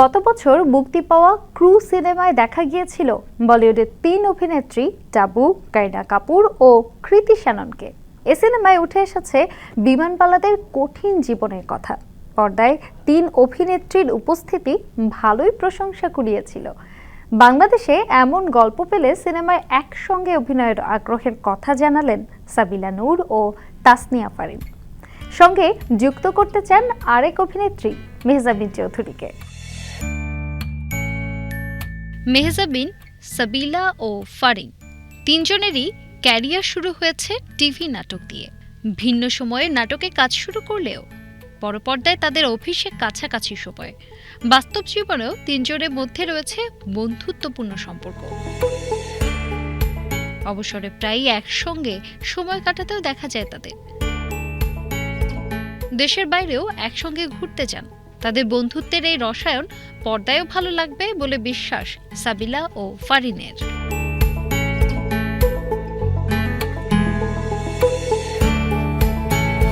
গত বছর মুক্তি পাওয়া ক্রু সিনেমায় দেখা গিয়েছিল বলিউডের তিন অভিনেত্রী টাবু কারিনা কাপুর ও কৃতি শ্যাননকে। এ সিনেমায় উঠে এসেছে বিমানবালাদের কঠিন জীবনের কথা। পর্দায় তিন অভিনেত্রীর উপস্থিতি ভালোই প্রশংসা কুড়িয়েছিল। বাংলাদেশে এমন গল্প পেলে সিনেমায় একসঙ্গে অভিনয়ের আগ্রহের কথা জানালেন সাবিলা নূর ও তাসনিয়া ফারিন। সঙ্গে যুক্ত করতে চান আরেক অভিনেত্রী, মেহজাবিন চৌধুরীকে। মেহজাবিন সাবিলা ও ফারিন তিনজনেরই ক্যারিয়ার শুরু হয়েছে টিভি নাটক দিয়ে। ভিন্ন সময়ে নাটকে কাজ শুরু করলেও বড় পর্দায় তাদের অভিষেক কাছাকাছি সময়ে। বাস্তব জীবনেও তিনজনের মধ্যে রয়েছে বন্ধুত্বপূর্ণ সম্পর্ক। অবসরে প্রায়ই একসঙ্গে সময় কাটাতেও দেখা যায় তাদের। দেশের বাইরেও একসঙ্গে ঘুরতে যান। তাদের বন্ধুত্বের এই রসায়ন পর্দায়ও ভালো লাগবে বলে বিশ্বাস সাবিলা ও ফারিনের।